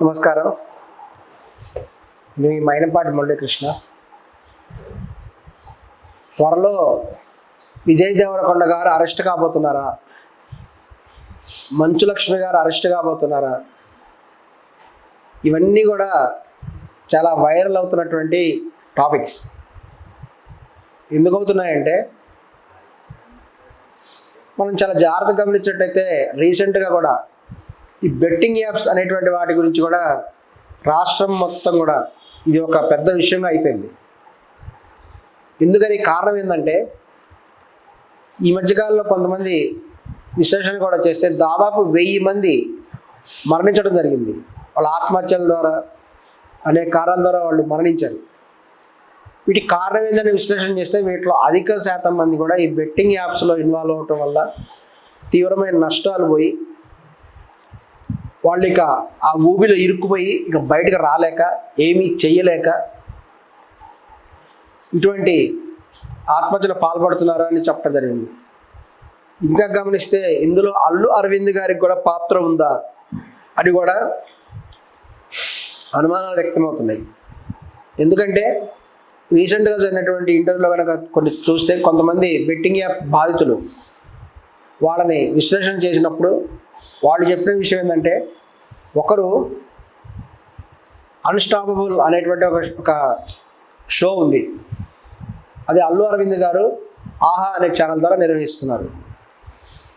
నమస్కారం. నేను మీ మైనపాటి మురళీకృష్ణ. త్వరలో విజయ్ దేవరకొండ గారు అరెస్ట్ కాబోతున్నారా? మంచు లక్ష్మి గారు అరెస్ట్ కాబోతున్నారా? ఇవన్నీ కూడా చాలా వైరల్ అవుతున్నటువంటి టాపిక్స్. ఎందుకు అవుతున్నాయంటే మనం చాలా జాగ్రత్తగా గమనించినట్టయితే రీసెంట్గా కూడా ఈ బెట్టింగ్ యాప్స్ అనేటువంటి వాటి గురించి కూడా రాష్ట్రం మొత్తం కూడా ఇది ఒక పెద్ద విషయంగా అయిపోయింది. ఎందుకని కారణం ఏంటంటే ఈ మధ్యకాలంలో కొంతమంది విశ్లేషణ కూడా చేస్తే దాదాపు వెయ్యి మంది మరణించడం జరిగింది. వాళ్ళ ఆత్మహత్యల ద్వారా అనే కారణం ద్వారా వాళ్ళు మరణించారు. వీటికి కారణం ఏంటని విశ్లేషణ చేస్తే వీటిలో అధిక శాతం మంది కూడా ఈ బెట్టింగ్ యాప్స్లో ఇన్వాల్వ్ అవటం వల్ల తీవ్రమైన నష్టాలు పోయి వాళ్ళు ఇక ఆ ఊబిలో ఇరుక్కుపోయి ఇక బయటకు రాలేక ఏమీ చెయ్యలేక ఇటువంటి ఆత్మహత్యలు పాల్పడుతున్నారా అని చెప్పడం జరిగింది. ఇంకా గమనిస్తే ఇందులో అల్లు అరవింద్ గారికి కూడా పాత్ర ఉందా అని కూడా అనుమానాలు వ్యక్తమవుతున్నాయి. ఎందుకంటే రీసెంట్గా జరిగినటువంటి ఇంటర్వ్యూలో కనుక కొన్ని చూస్తే కొంతమంది బెట్టింగ్ యాప్ బాధితులు వాళ్ళని విశ్లేషణ చేసినప్పుడు వాళ్ళు చెప్పిన విషయం ఏంటంటే ఒకరు అన్స్టాపబుల్ అనేటువంటి ఒక ఒక షో ఉంది. అది అల్లు అరవింద్ గారు ఆహా అనే ఛానల్ ద్వారా నిర్వహిస్తున్నారు.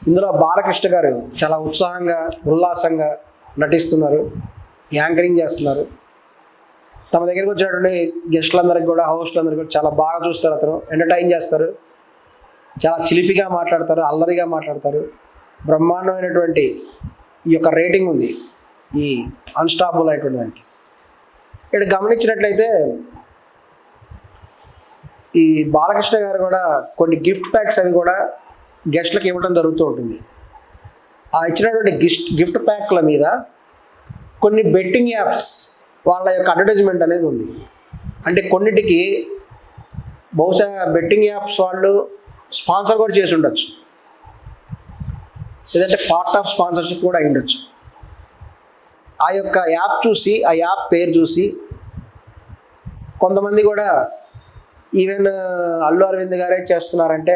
ఇందులో బాలకృష్ణ గారు చాలా ఉత్సాహంగా ఉల్లాసంగా నటిస్తున్నారు యాంకరింగ్ చేస్తున్నారు. తమ దగ్గరికి వచ్చినటువంటి గెస్టులందరికీ కూడా హోస్టులందరికీ కూడా చాలా బాగా చూస్తారు అతను ఎంటర్టైన్ చేస్తారు. చాలా చిలిపిగా మాట్లాడతారు అల్లరిగా మాట్లాడతారు. బ్రహ్మాండమైనటువంటి ఈ యొక్క రేటింగ్ ఉంది. ఈ అన్స్టాపుల్ అయినటువంటి దానికి. ఇక్కడ గమనించినట్లయితే ఈ బాలకృష్ణ గారు కూడా కొన్ని గిఫ్ట్ ప్యాక్స్ అవి కూడా గెస్ట్లకు ఇవ్వడం జరుగుతూ ఉంటుంది. ఆ ఇచ్చినటువంటి గిఫ్ట్ గిఫ్ట్ ప్యాక్ల మీద కొన్ని బెట్టింగ్ యాప్స్ వాళ్ళ యొక్క అడ్వర్టైజ్మెంట్ అనేది ఉంది. అంటే కొన్నిటికి బహుశా బెట్టింగ్ యాప్స్ వాళ్ళు స్పాన్సర్ కూడా చేసి ఉండొచ్చు. లేదంటే పార్ట్ ఆఫ్ స్పాన్సర్షిప్ కూడా అయి ఉండొచ్చు. ఆ యొక్క యాప్ చూసి ఆ యాప్ పేరు చూసి కొంతమంది కూడా ఈవెన్ uh, అల్లు అరవింద్ గారే చేస్తున్నారంటే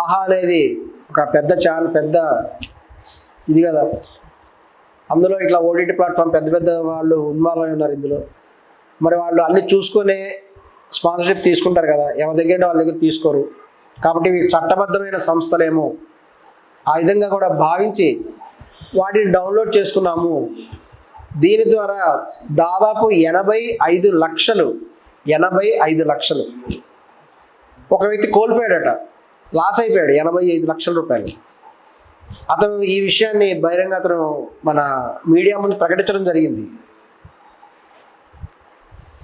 ఆహా అనేది ఒక పెద్ద ఛానల్ పెద్ద ఇది కదా. అందులో ఇట్లా ఓటీటీ ప్లాట్ఫామ్ పెద్ద పెద్ద వాళ్ళు ఇన్వాల్వ్ అయి ఉన్నారు ఇందులో. మరి వాళ్ళు అన్ని చూసుకునే స్పాన్సర్షిప్ తీసుకుంటారు కదా. ఎవరి దగ్గర వాళ్ళ దగ్గర తీసుకోరు. కాబట్టి చట్టబద్ధమైన సంస్థలేమో ఆ విధంగా కూడా భావించి వాటిని డౌన్లోడ్ చేసుకున్నాము. దీని ద్వారా దాదాపు ఎనభై ఐదు లక్షలు ఎనభై ఐదు లక్షలు. ఒక వ్యక్తి కోల్పోయాడట లాస్ అయిపోయాడు ఎనభై ఐదు లక్షల రూపాయలు. అతను ఈ విషయాన్ని బహిరంగ అతను మన మీడియా ముందు ప్రకటించడం జరిగింది.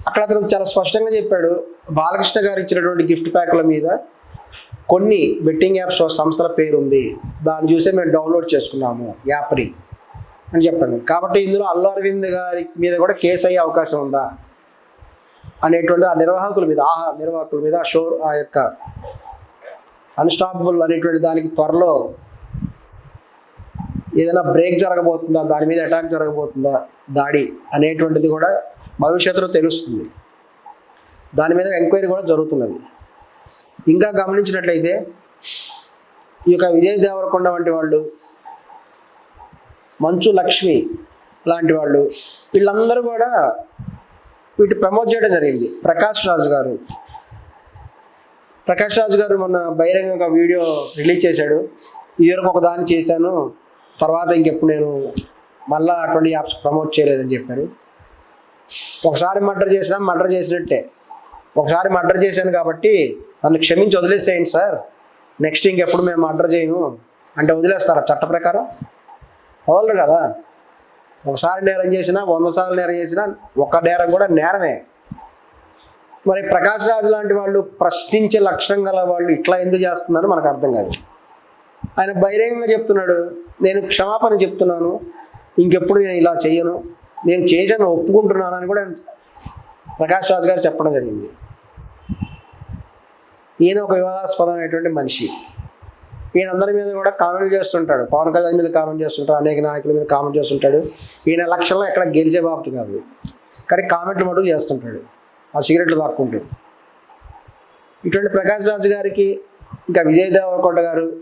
అక్కడ అతను చాలా స్పష్టంగా చెప్పాడు బాలకృష్ణ గారు ఇచ్చినటువంటి గిఫ్ట్ ప్యాక్ల మీద కొన్ని బెట్టింగ్ యాప్స్ సంస్థల పేరు ఉంది దాన్ని చూసే మేము డౌన్లోడ్ చేసుకున్నాము యాప్ని. అని చెప్పండి. కాబట్టి ఇందులో అల్లు అరవింద్ గారి మీద కూడా కేసు అయ్యే అవకాశం ఉందా? అనేటువంటి ఆ నిర్వాహకుల మీద ఆహా నిర్వాహకుల మీద షో ఆ యొక్క అన్స్టాపబుల్ అనేటువంటి దానికి త్వరలో ఏదైనా బ్రేక్ జరగబోతుందా? దాని మీద అటాక్ జరగబోతుందా? దాడి అనేటువంటిది కూడా భవిష్యత్తులో తెలుస్తుంది. దాని మీద ఎంక్వైరీ కూడా జరుగుతున్నది. ఇంకా గమనించినట్లయితే ఈ యొక్క విజయ్ దేవరకొండ వంటి వాళ్ళు మంచు లక్ష్మి లాంటి వాళ్ళు వీళ్ళందరూ కూడా వీటి ప్రమోట్ చేయడం జరిగింది. ప్రకాష్ రాజు గారు. ప్రకాష్ రాజు గారు మొన్న బహిరంగంగా వీడియో రిలీజ్ చేశాడు. ఇదివరకు ఒక దాన్ని చేశాను. తర్వాత ఇంకెప్పుడు నేను మళ్ళీ అటువంటి యాప్స్ ప్రమోట్ చేయలేదని చెప్పారు. ఒకసారి మర్డర్ చేసినా మర్డర్ చేసినట్టే. ఒకసారి మర్డర్ చేశాను కాబట్టి నన్ను క్షమించి వదిలేసేయండి సార్. నెక్స్ట్ ఇంకెప్పుడు మేము ఆర్డర్ చేయను. అంటే వదిలేస్తారా? చట్ట ప్రకారం? వదలరు కదా. ఒకసారి నేరం చేసినా వంద సార్లు నేరం చేసినా ఒక నేరం కూడా నేరమే. మరి ప్రకాష్ రాజు లాంటి వాళ్ళు ప్రశ్నించే లక్షణం గల వాళ్ళు ఇట్లా ఎందుకు చేస్తున్నారో మనకు అర్థం కాదు. ఆయన బహిరంగంగా చెప్తున్నాడు. నేను క్షమాపణ చెప్తున్నాను. ఇంకెప్పుడు నేను ఇలా చేయను. నేను చేశాను ఒప్పుకుంటున్నాను అని కూడా ప్రకాష్ రాజు గారు చెప్పడం జరిగింది. ఈయన ఒక వివాదాస్పదమైనటువంటి మనిషి. ఈయన అందరి మీద కూడా కామెంట్ చేస్తుంటాడు. పవన్ కళ్యాణ్ మీద కామెంట్ చేస్తుంటాడు. అనేక నాయకుల మీద కామెంట్ చేస్తుంటాడు. ఈయన ఎలక్షన్లో ఎక్కడ గెలిచే బాబు కాదు. కానీ కామెంట్లు మటుకు చేస్తుంటాడు. ఆ సిగరెట్లు దాక్కుంటూ ఇటువంటి ప్రకాష్ రాజు గారికి ఇంకా విజయ్ దేవరకొండ గారు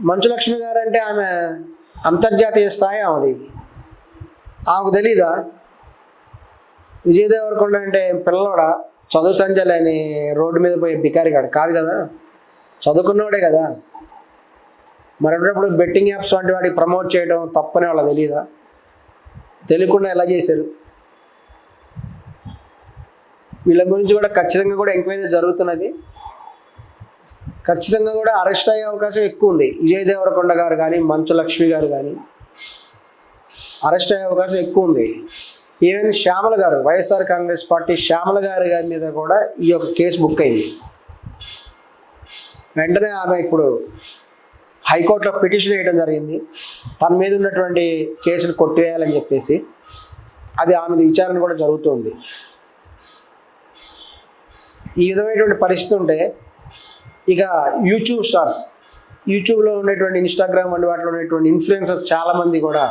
మంచు లక్ష్మి గారు అంటే ఆమె అంతర్జాతీయ స్థాయి ఆమెది. ఆమెకు తెలీదా? విజయ్ దేవరకొండ అంటే పిల్లవాడా? చదువు సంజలని రోడ్డు మీద పోయి బికారిగాడు కాదు కదా? చదువుకున్నవాడే కదా? మరి బెట్టింగ్ యాప్స్ వంటి వాటికి ప్రమోట్ చేయడం తప్పని వాళ్ళ తెలియదా తెలియకుండా ఎలా చేశారు? వీళ్ళ గురించి కూడా ఖచ్చితంగా కూడా ఎంక్వైరీ జరుగుతున్నది. ఖచ్చితంగా కూడా అరెస్ట్ అయ్యే అవకాశం ఎక్కువ ఉంది. విజయ్ దేవరకొండ గారు కానీ మంచు లక్ష్మి గారు కానీ అరెస్ట్ అయ్యే అవకాశం ఎక్కువ ఉంది. ఈవెన్ శ్యామల గారు వైఎస్ఆర్ కాంగ్రెస్ పార్టీ శ్యామల గారి గారి మీద కూడా ఈ యొక్క కేసు బుక్ అయింది. వెంటనే ఆమె ఇప్పుడు హైకోర్టులో పిటిషన్ వేయడం జరిగింది. తన మీద ఉన్నటువంటి కేసులు కొట్టివేయాలని చెప్పేసి అది ఆమెది విచారణ కూడా జరుగుతుంది. ఈ విధమైనటువంటి పరిస్థితి ఉంటే ఇక యూట్యూబ్ స్టార్స్ యూట్యూబ్లో ఉండేటువంటి ఇన్స్టాగ్రామ్ వంటి వాటిలో ఉండేటువంటి ఇన్ఫ్లుయెన్సర్స్ చాలామంది కూడా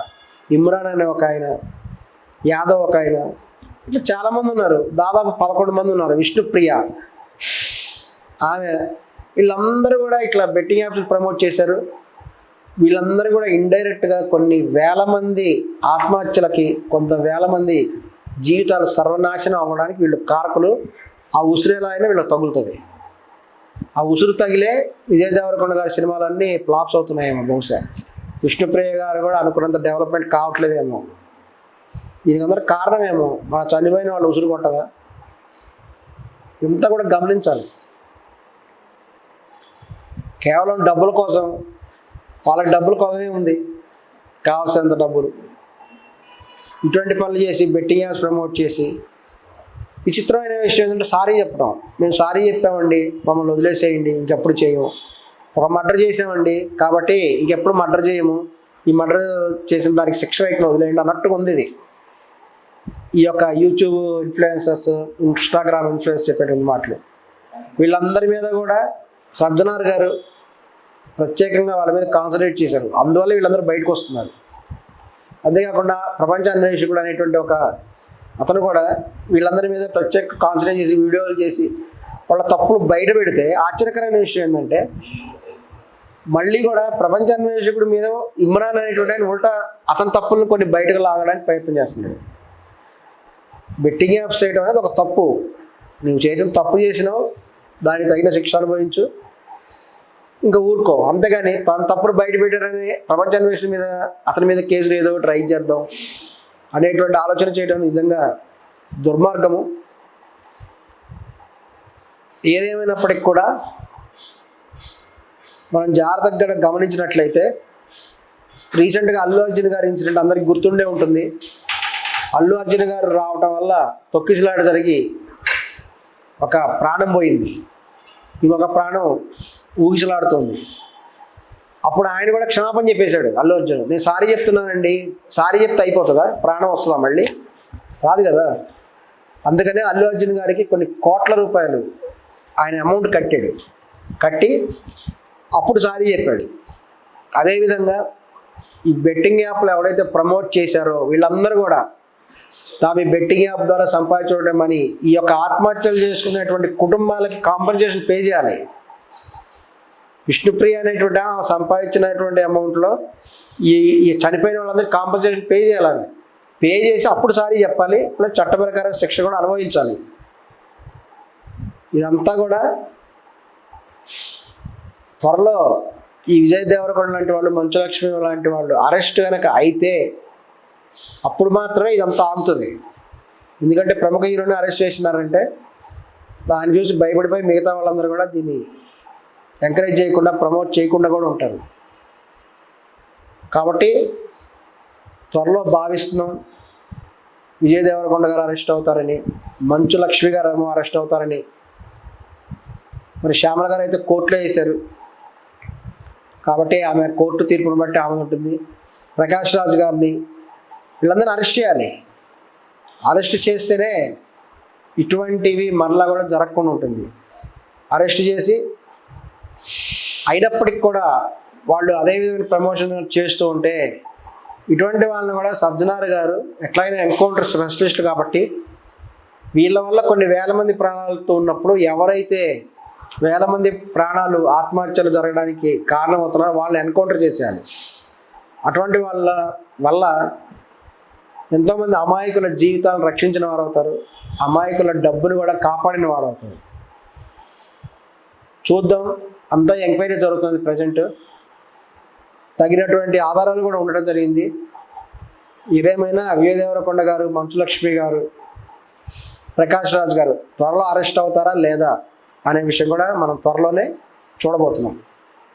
ఇమ్రాన్ అనే ఒక ఆయన యాదవ్ ఒక ఆయన ఇట్లా చాలామంది ఉన్నారు. దాదాపు పదకొండు మంది ఉన్నారు. విష్ణుప్రియ. ఆమె వీళ్ళందరూ కూడా ఇట్లా బెట్టింగ్ యాప్స్ ప్రమోట్ చేశారు. వీళ్ళందరూ కూడా ఇండైరెక్ట్గా కొన్ని వేల మంది ఆత్మహత్యలకి కొంత వేల మంది జీవితాలు సర్వనాశనం అవ్వడానికి వీళ్ళు కారకులు. ఆ ఉసిరేలా అయినా వీళ్ళకి తగులుతుంది. ఆ ఉసురు తగిలే విజయ్ దేవరకొండ గారి సినిమాలన్నీ ఫ్లాప్స్ అవుతున్నాయేమో బహుశా. విష్ణుప్రియ గారు కూడా అనుకున్నంత డెవలప్మెంట్ కావట్లేదేమో. దీనికి అందరూ కారణమేమో? మన చనిపోయిన వాళ్ళు ఉసురు కొట్టదా? ఇంత కూడా గమనించాలి. కేవలం డబ్బుల కోసం వాళ్ళకి డబ్బుల కోసమే ఉంది. కావాల్సినంత డబ్బులు. ఇటువంటి పనులు చేసి బెట్టింగ్ యాప్స్ ప్రమోట్ చేసి విచిత్రమైన విషయం ఏంటంటే సారీ చెప్పడం. మేము సారీ చెప్పామండి మమ్మల్ని వదిలేసేయండి ఇంకెప్పుడు చేయము. ఒక మర్డర్ చేసామండి కాబట్టి ఇంకెప్పుడు మర్డర్ చేయము. ఈ మర్డర్ చేసిన దానికి శిక్ష వేయకుండా వదిలేయండి అన్నట్టుగా ఉంది ఇది. ఈ యొక్క యూట్యూబ్ ఇన్ఫ్లుయెన్సర్స్ ఇన్స్టాగ్రామ్ ఇన్ఫ్లుయెన్స్ చెప్పేటువంటి మాటలు. వీళ్ళందరి మీద కూడా సజ్జనార్ గారు ప్రత్యేకంగా వాళ్ళ మీద కాన్సన్ట్రేట్ చేశారు. అందువల్ల వీళ్ళందరూ బయటకు వస్తున్నారు. అంతేకాకుండా ప్రపంచ అన్వేషకుడు అనేటువంటి ఒక అతను కూడా వీళ్ళందరి మీద ప్రత్యేక కాన్సన్ట్రేట్ చేసి వీడియోలు చేసి వాళ్ళ తప్పులు బయట పెడితే ఆశ్చర్యకరమైన విషయం ఏంటంటే మళ్ళీ కూడా ప్రపంచ అన్వేషకుడి మీద ఇమ్రాన్ అనేటువంటి ఆయన ఉల్టా అతని తప్పులను కొన్ని బయటకు లాగడానికి ప్రయత్నం చేస్తున్నాడు. బెట్టింగ్ యాప్స్ చేయడం అనేది ఒక తప్పు. నువ్వు చేసిన తప్పు చేసినావు దానికి తగిన శిక్ష అనుభవించు. ఇంకా ఊరుకో. అంతేగాని తన తప్పుడు బయట పెట్టారని ప్రపంచ అన్వేషణ మీద అతని మీద కేసులు ఏదో ట్రై చేద్దాం అనేటువంటి ఆలోచన చేయడం నిజంగా దుర్మార్గము. ఏదేమైనప్పటికి కూడా మనం జాగ్రత్తగా గమనించినట్లయితే రీసెంట్గా అల్లు అర్జున్ గారి ఇన్సిడెంట్ అందరికి గుర్తుండే ఉంటుంది. అల్లు అర్జున్ గారు రావటం వల్ల తొక్కిసలాట జరిగి ఒక ప్రాణం పోయింది. ఇంకొక ప్రాణం ఊగిసలాడుతుంది. అప్పుడు ఆయన కూడా క్షమాపణ చెప్పేశాడు అల్లు అర్జున్. నేను సారీ చెప్తున్నానండి. సారీ చెప్తే అయిపోతుందా? ప్రాణం వస్తుందా మళ్ళీ? రాదు కదా. అందుకనే అల్లు అర్జున్ గారికి కొన్ని కోట్ల రూపాయలు ఆయన అమౌంట్ కట్టాడు. కట్టి అప్పుడు సారీ చెప్పాడు. అదేవిధంగా ఈ బెట్టింగ్ యాప్లు ఎవడైతే ప్రమోట్ చేశారో వీళ్ళందరూ కూడా తాము ఈ బెట్టింగ్ యాప్ ద్వారా సంపాదించడం అని ఈ యొక్క ఆత్మహత్యలు చేసుకునేటువంటి కుటుంబాలకి కాంపన్సేషన్ పే చేయాలి. విష్ణుప్రియ అనేటువంటి సంపాదించినటువంటి అమౌంట్లో ఈ ఈ చనిపోయిన వాళ్ళందరికీ కాంపన్సేషన్ పే చేయాలని. పే చేసి అప్పుడు సారీ చెప్పాలి ప్లస్ చట్ట ప్రకారం శిక్ష కూడా అనుభవించాలి. ఇదంతా కూడా త్వరలో ఈ విజయ్ దేవరకొండ లాంటి వాళ్ళు మంచులక్ష్మి లాంటి వాళ్ళు అరెస్ట్ కనుక అయితే అప్పుడు మాత్రమే ఇదంతా ఆగుతుంది. ఎందుకంటే ప్రముఖ హీరోని అరెస్ట్ చేసినారంటే దాన్ని చూసి భయపడిపోయి మిగతా వాళ్ళందరూ కూడా దీన్ని ఎంకరేజ్ చేయకుండా ప్రమోట్ చేయకుండా కూడా ఉంటారు. కాబట్టి త్వరలో భావిస్తున్నాం. విజయ్ దేవరకొండ గారు అరెస్ట్ అవుతారని మంచు లక్ష్మి గారు ఏమో అరెస్ట్ అవుతారని. మరి శ్యామల గారు అయితే కోర్టులో వేశారు. కాబట్టి ఆమె కోర్టు తీర్పును బట్టి ఆమె ఉంటుంది. ప్రకాష్ రాజ్ గారిని వీళ్ళందరినీ అరెస్ట్ చేయాలి. అరెస్ట్ చేస్తేనే ఇటువంటివి మరలా కూడా జరగకుండా ఉంటుంది. అరెస్ట్ చేసి అయినప్పటికి కూడా వాళ్ళు అదే విధమైన ప్రమోషన్ చేస్తూ ఉంటే ఇటువంటి వాళ్ళని కూడా సజ్జనార్ గారు ఎట్లయినా ఎన్కౌంటర్ స్పెషలిస్ట్ కాబట్టి వీళ్ళ వల్ల కొన్ని వేల మంది ప్రాణాలతో ఉన్నప్పుడు ఎవరైతే వేల మంది ప్రాణాలు ఆత్మహత్యలు జరగడానికి కారణమవుతున్నారో వాళ్ళని ఎన్కౌంటర్ చేసేయాలి. అటువంటి వాళ్ళ వల్ల ఎంతోమంది అమాయకుల జీవితాలను రక్షించిన వారు అవుతారు అమాయకుల డబ్బును కూడా కాపాడిన వారు అవుతారు చూద్దాం అంతా ఎంక్వైరీ జరుగుతుంది ప్రజెంట్. తగినటువంటి ఆధారాలు కూడా ఉండడం జరిగింది. ఇదేమైనా విజయదేవరకొండ గారు మంచులక్ష్మి గారు ప్రకాష్ రాజ్ గారు త్వరలో అరెస్ట్ అవుతారా లేదా అనే విషయం కూడా మనం త్వరలోనే చూడబోతున్నాం.